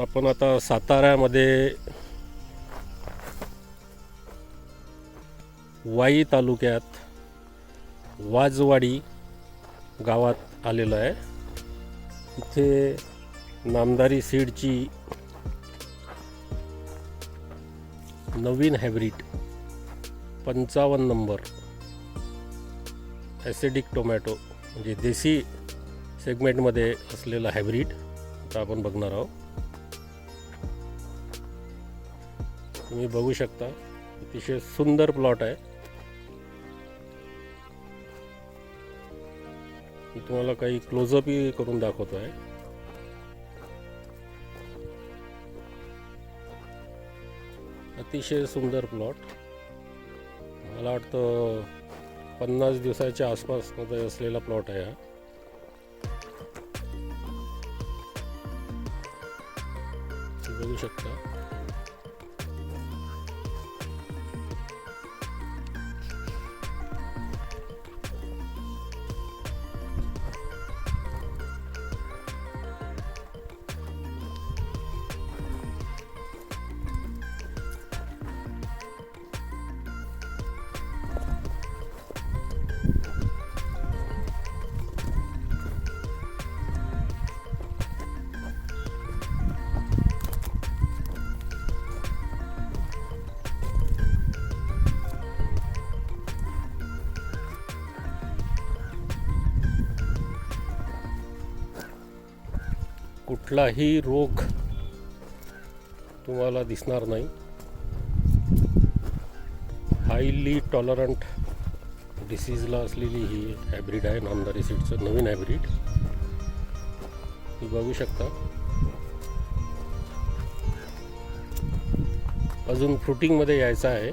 आपण आता साताऱ्यामध्ये वाई तालुक्यात वाजवाडी गावात आलेलो आहे. इथे नामदारी सीडची नवीन हायब्रीड पंचावन्न नंबर ॲसिडिक टोमॅटो म्हणजे देसी सेगमेंटमध्ये असलेला हायब्रीड आता आपण बघणार आहोत. तुम्ही बघू शकता. अतिशय सुंदर प्लॉट आहे. मी तुम्हाला काही क्लोजअपही करून दाखवतो आहे. अतिशय सुंदर प्लॉट मला वाटतं पन्नास दिवसाच्या आसपासमध्ये असलेला प्लॉट आहे हा. बघू शकता. कुठलाही रोग तुम्हाला दिसणार नाही. हायली टॉलरंट डिसीजला असलेली ही हायब्रीड आहे नामदारी सीडचं नवीन हायब्रीड तुम्ही बघू शकता. अजून फ्रुटिंगमध्ये यायचं आहे.